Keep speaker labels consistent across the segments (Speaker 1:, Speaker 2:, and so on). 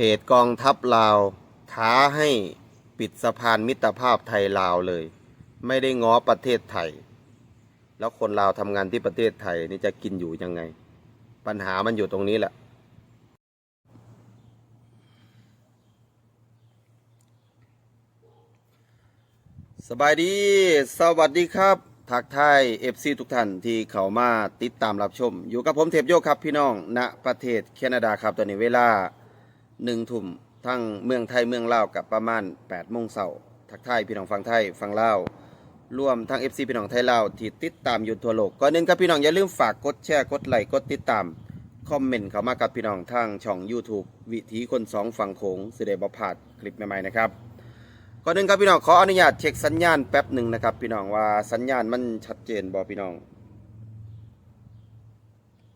Speaker 1: เพจกองทัพลาว ท้าให้ปิดสะพานมิตรภาพไทยลาวเลย ไม่ได้ง้อประเทศไทย แล้วคนลาวทำงานที่ประเทศไทยนี่จะกินอยู่ยังไง ปัญหามันอยู่ตรงนี้แหละ สบายดี สวัสดีครับ ทักทายเอฟซีทุกท่านที่เข้ามาติดตามรับชม อยู่กับผมเทพโยกครับพี่น้องณประเทศแคนาดาครับตอนนี้เวลา หนึ่งทุ่มทั้งเมืองไทยเมืองลาวกับประมาณ8ปดโมงเช้าทักทายพี่น้องฟังไทยฟังลาวรวมทั้ง FC พี่น้องไทยลาวที่ติดตามอยู่ทั่วโลกก่อนอื่นครับพี่น้องอย่าลืมฝากกดแชร์กดไลค์กดติดตามคอมเมนต์เข้ามากับพี่น้องทางช่อง YouTube วิถีคนสองฝั่งโขงสิได้บ่พาดคลิปใหม่ๆนะครับก่อนอื่นครับพี่น้องขออนุญาตเช็คสัญญาณแป๊บหนึ่งนะครับ พี่น้องว่าสัญญาณมันชัดเจนบ่พี่น้อง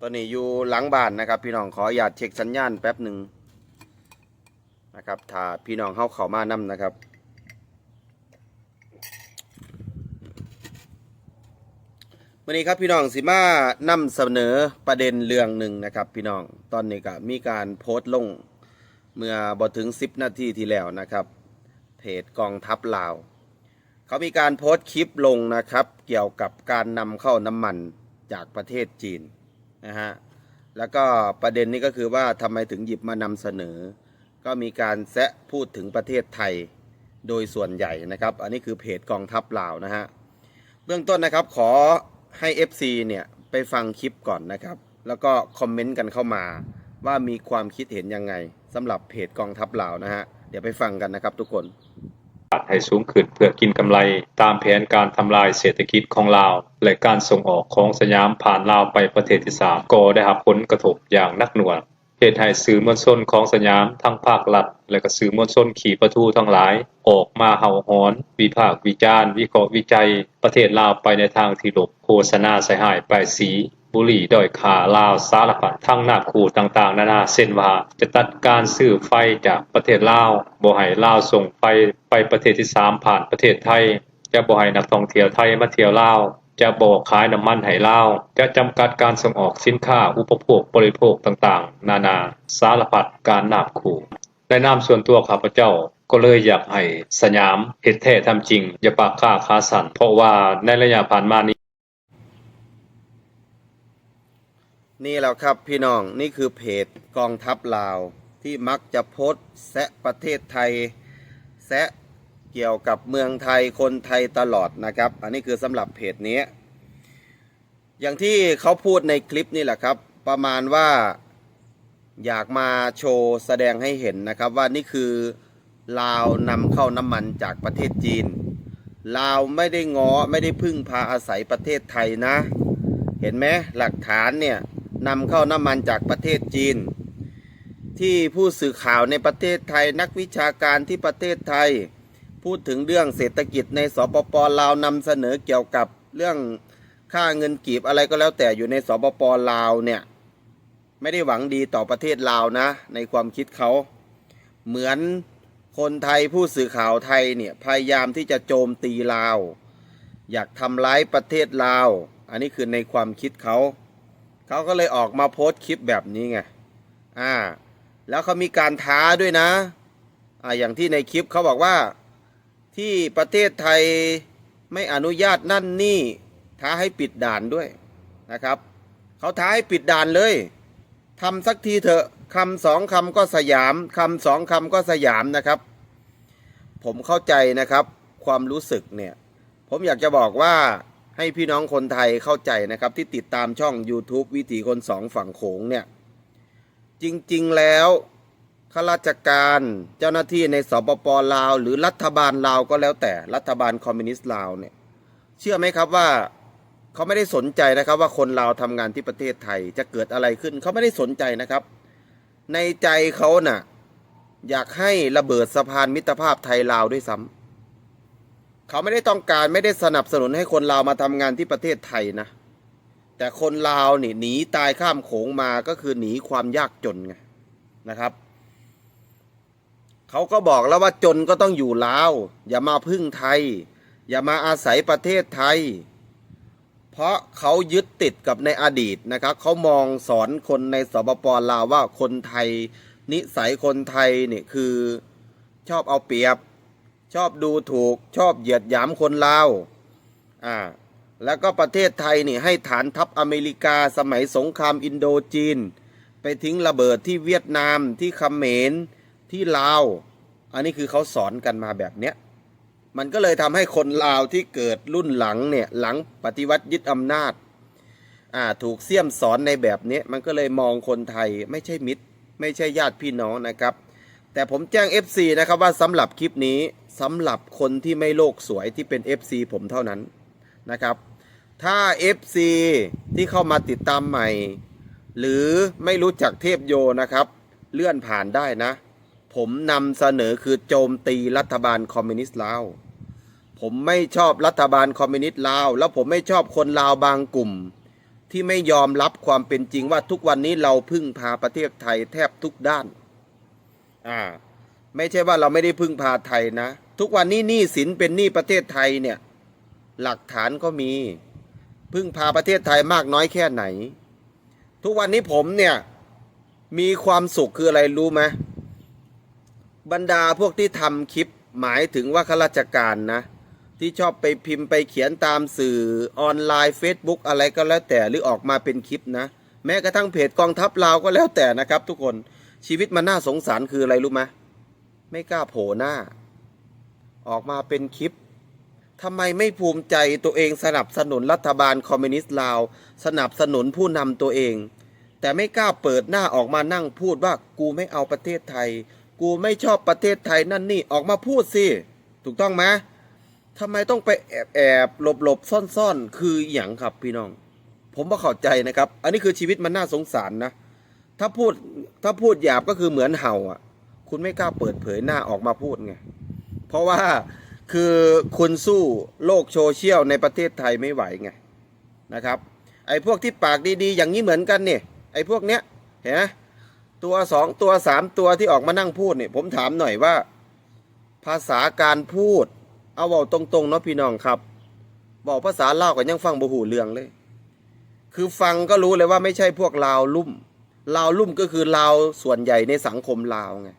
Speaker 1: ตอนนี้อยู่หลังบ้านนะครับ พี่น้องขออนุญาตเช็คสัญญาณแป๊บหนึ่ง นะครับถ้าพี่น้องเข้าเข้ามานํนะครับ วันนี้ครับพี่น้องสิมานำเสนอประเด็นเรื่องหนึ่งนะครับ พี่น้องตอนนี้ก็มีการโพสต์ลงเมื่อบ่ถึง 10 นาทีที่แล้วนะครับ เพจกองทัพลาว เขามีการโพสต์คลิปลงนะครับ เกี่ยวกับการนำเข้าน้ำมันจากประเทศจีนนะฮะแล้วก็ประเด็นนี้ก็คือว่าทำไมถึงหยิบมานำเสนอ ก็มีการแซะพูดถึงประเทศไทยโดยส่วนใหญ่นะครับ อันนี้คือเพจกองทัพลาวนะฮะ เบื้องต้นนะครับขอให้ FC เนี่ยไปฟังคลิปก่อนนะครับ แล้วก็คอมเมนต์กันเข้ามาว่ามีความคิดเห็นยังไงสำหรับเพจกองทัพลาวนะฮะ เดี๋ยวไปฟังกันนะครับทุกคน
Speaker 2: ให้สูงขึ้นเพื่อกินกำไรตามแผนการทำลายเศรษฐกิจของลาว และการส่งออกของสยามผ่านลาวไปประเทศที่สามก็ได้รับผลกระทบอย่างนักหน่วง เหตุให้สื่อมวลชนของสยามทั้งภาครัฐ และก็สื่อมวลชนขี่ประทูทั้งหลาย ออกมาเห่าหอน วิพากษ์วิจารณ์ วิเคราะห์วิจัย ประเทศลาวไปในทางที่หลบโฆษณาใส่หายไปายสีบุหรี่ด้อยค่าลาวสารพัดทั้งหน้าคู่ต่างๆ นานาเช่นว่าจะตัดการซื้อไฟจากประเทศลาวบ่ให้ลาวส่งไฟไปประเทศที่ 3 ผ่านประเทศไทยจะบ่ให้นักท่องเที่ยวไทยมาเที่ยวลาว จะบ่ขายน้ำมันให้ลาว จะจำกัดการส่งออกสินค้าอุปโภคบริโภคต่างๆ นานา สารพัดการนาบคู่ในนามส่วนตัวข้าพเจ้าก็เลยอยากให้สยามเฮ็ดแท้ทำจริง อย่าปากกล้าขาสันเพราะว่าในระยะผ่านมานี้
Speaker 1: นี่แหละครับพี่น้องนี่คือเพจกองทัพลาว ที่มักจะโพสแซะประเทศไทย แซะ เกี่ยวกับเมืองไทยคนไทยตลอดนะครับ อันนี้คือสำหรับเพจนี้ อย่างที่เขาพูดในคลิปนี่แหละครับ ประมาณว่าอยากมาโชว์แสดงให้เห็นนะครับว่านี่คือลาวนำเข้าน้ำมันจากประเทศจีน ลาวไม่ได้ง้อไม่ได้พึ่งพาอาศัยประเทศไทยนะ เห็นไหมหลักฐานเนี่ยนำเข้าน้ำมันจากประเทศจีน ที่ผู้สื่อข่าวในประเทศไทยนักวิชาการที่ประเทศไทย พูดถึงเรื่องเศรษฐกิจในสปปลาวนำเสนอเกี่ยวกับเรื่องค่าเงินกีบอะไรก็แล้วแต่อยู่ในสปปลาวเนี่ยไม่ได้หวังดีต่อประเทศลาวนะ ในความคิดเขา เหมือนคนไทยผู้สื่อข่าวไทยเนี่ยพยายามที่จะโจมตีลาว อยากทำร้ายประเทศลาว อันนี้คือในความคิดเขาเขาก็เลยออกมาโพสต์คลิปแบบนี้ไงอ่าแล้วเขามีการท้าด้วยนะอ่าอย่างที่ในคลิปเขาบอกว่า ที่ประเทศไทยไม่อนุญาตนั่นนี่ท้าให้ปิดด่านด้วยนะครับเขาท้าให้ปิดด่านเลยทำสักทีเถอะคำสองคำก็สยามคำสองคำก็สยามนะครับ ผมเข้าใจนะครับความรู้สึกเนี่ยผมอยากจะบอกว่าให้พี่น้องคนไทยเข้าใจนะครับที่ติดตามช่อง YouTube วิถีคนสองฝั่งโขงเนี่ยจริงๆแล้ว ข้าราชการเจ้าหน้าที่ในสปปลาว หรือรัฐบาลลาวก็แล้วแต่รัฐบาลคอมมิวนิสต์ลาวเนี่ยเชื่อไหมครับว่าเขาไม่ได้สนใจนะครับว่าคนลาวทำงานที่ประเทศไทยจะเกิดอะไรขึ้นเขาไม่ได้สนใจนะครับ ในใจเขาน่ะอยากให้ระเบิดสะพานมิตรภาพไทยลาวด้วยซ้ำเขาไม่ได้ต้องการไม่ได้สนับสนุนให้คนลาวมาทำงานที่ประเทศไทยนะ แต่คนลาวนี่หนีตายข้ามโขงมาก็คือหนีความยากจนไงนะครับ เขาก็บอกแล้วว่าจนก็ต้องอยู่ลาว อย่ามาพึ่งไทย อย่ามาอาศัยประเทศไทย เพราะเขายึดติดกับในอดีตนะครับเขามองสอนคนในสปปลาวว่าคนไทย นิสัยคนไทยเนี่ยคือชอบเอาเปรียบ ชอบดูถูกชอบเหยียดหยามคนลาวอ่าแล้วก็ประเทศไทยนี่ให้ฐานทัพอเมริกาสมัยสงครามอินโดจีน ไปทิ้งระเบิดที่เวียดนามที่เขมร ที่ลาว อันนี้คือเขาสอนกันมาแบบเนี้ย มันก็เลยทำให้คนลาวที่เกิดรุ่นหลังเนี่ยหลังปฏิวัติยึดอำนาจอ่าถูกเสี่ยมสอนในแบบนี้มันก็เลยมองคนไทยไม่ใช่มิตร ไม่ใช่ญาติพี่น้องนะครับ แต่ผมแจ้ง FC นะครับว่าสำหรับคลิปนี้สำหรับคนที่ไม่โลกสวยที่เป็น FC ผมเท่านั้นนะครับ ถ้า FC ที่เข้ามาติดตามใหม่ หรือไม่รู้จักเทพโยนะครับ เลื่อนผ่านได้นะ ผมนำเสนอคือโจมตีรัฐบาลคอมมิวนิสต์ลาว ผมไม่ชอบรัฐบาลคอมมิวนิสต์ลาว แล้วผมไม่ชอบคนลาวบางกลุ่ม ที่ไม่ยอมรับความเป็นจริงว่าทุกวันนี้เราพึ่งพาประเทศไทยแทบทุกด้าน อ่า ไม่ใช่ว่าเราไม่ได้พึ่งพาไทยนะ ทุกวันนี้หนี้สินเป็นหนี้ประเทศไทยเนี่ย หลักฐานก็มี พึ่งพาประเทศไทยมากน้อยแค่ไหน ทุกวันนี้ผมเนี่ยมีความสุขคืออะไรรู้ไหม บรรดาพวกที่ทำคลิปหมายถึงว่าข้าราชการนะ ที่ชอบไปพิมพ์ไปเขียนตามสื่อออนไลน์ Facebook อะไรก็แล้วแต่หรือออกมาเป็นคลิปนะ แม้กระทั่งเพจกองทัพลาวก็แล้วแต่นะครับ ทุกคนชีวิตมันน่าสงสารคืออะไรรู้ไหมไม่กล้าโผล่หน้า ออกมาเป็นคลิปทำไมไม่ภูมิใจตัวเองสนับสนุนรัฐบาลคอมมิวนิสต์ลาว สนับสนุนผู้นำตัวเอง แต่ไม่กล้าเปิดหน้าออกมานั่งพูดว่ากูไม่เอาประเทศไทย กูไม่ชอบประเทศไทยนั่นนี่ออกมาพูดสิ ถูกต้องไหมทำไมต้องไปแอบแอบหลบหลบซ่อนซ่อนคืออย่างครับพี่น้อง ผมว่าเข้าใจนะครับ อันนี้คือชีวิตมันน่าสงสารนะ ถ้าพูดถ้าพูดหยาบก็คือเหมือนเห่าอะ คุณไม่กล้าเปิดเผยหน้าออกมาพูดไง เพราะว่าคือคุณสู้โลกโซเชียลในประเทศไทยไม่ไหวไงนะครับ ไอ้พวกที่ปากดีๆ อย่างนี้เหมือนกันเนี่ยไอ้พวกเนี้ยเห็นไหม ตัวสองตัวสามตัวที่ออกมานั่งพูดเนี่ยผมถามหน่อยว่า ภาษาการพูด เอาเบาตรงๆเนาะพี่น้องครับ บอกภาษาเล่าวก็ยังฟังบ่หูเรื่องเลย คือฟังก็รู้เลยว่าไม่ใช่พวกลาวลุ่มลาวลุ่มก็คือลาวส่วนใหญ่ในสังคมลาวไง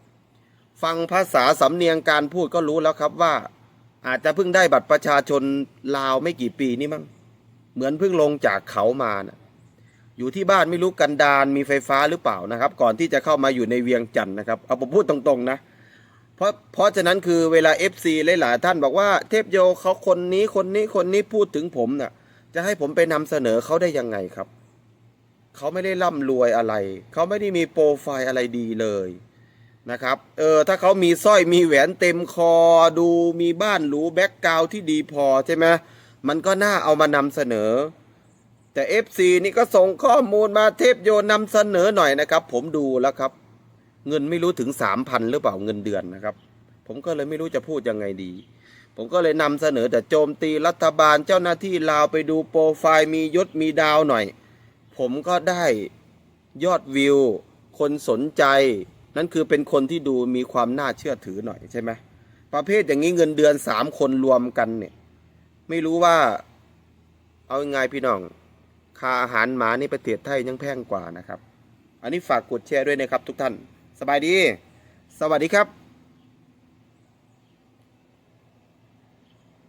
Speaker 1: ฟังภาษาสำเนียงการพูดก็รู้แล้วครับว่า อาจจะเพิ่งได้บัตรประชาชนลาวไม่กี่ปีนี่มั้งเหมือนเพิ่งลงจากเขามานะ อยู่ที่บ้านไม่รู้กันดานมีไฟฟ้าหรือเปล่านะครับ ก่อนที่จะเข้ามาอยู่ในเวียงจันทร์นะครับเอาผมพูดตรงๆนะเพราะเพราะฉะนั้นคือเวลา FC หลายๆท่านบอกว่าเทพโยเขาคนนี้คนนี้คนนี้พูดถึงผมน่ะ จะให้ผมไปนำเสนอเขาได้ยังไงครับ เขาไม่ได้ร่ำรวยอะไร เขาไม่ได้มีโปรไฟล์อะไรดีเลยนะครับ เออ ถ้าเขามีสร้อยมีแหวนเต็มคอ ดูมีบ้านหรูแบ็กกราวที่ดีพอใช่ไหมมันก็น่าเอามานำเสนอ แต่ FC นี่ก็ส่งข้อมูลมาเทพโยนำเสนอหน่อยนะครับ ผมดูแล้วครับ เงินไม่รู้ถึงสามพันหรือเปล่าเงินเดือนนะครับ ผมก็เลยไม่รู้จะพูดยังไงดี ผมก็เลยนำเสนอแต่โจมตีรัฐบาลเจ้าหน้าที่ลาวไปดูโปรไฟล์มียศมีดาวหน่อย ผมก็ได้ยอดวิว คนสนใจ นั่นคือเป็นคนที่ดูมีความน่าเชื่อถือหน่อยใช่ไหมประเภทอย่างนี้เงินเดือนสามคนรวมกันเนี่ย ไม่รู้ว่า เอายังไงพี่น้อง ค่าอาหารหมานี่ประเทศไทยยังแพงกว่านะครับ อันนี้ฝากกดแชร์ด้วยนะครับทุกท่าน สบายดี สวัสดีครับ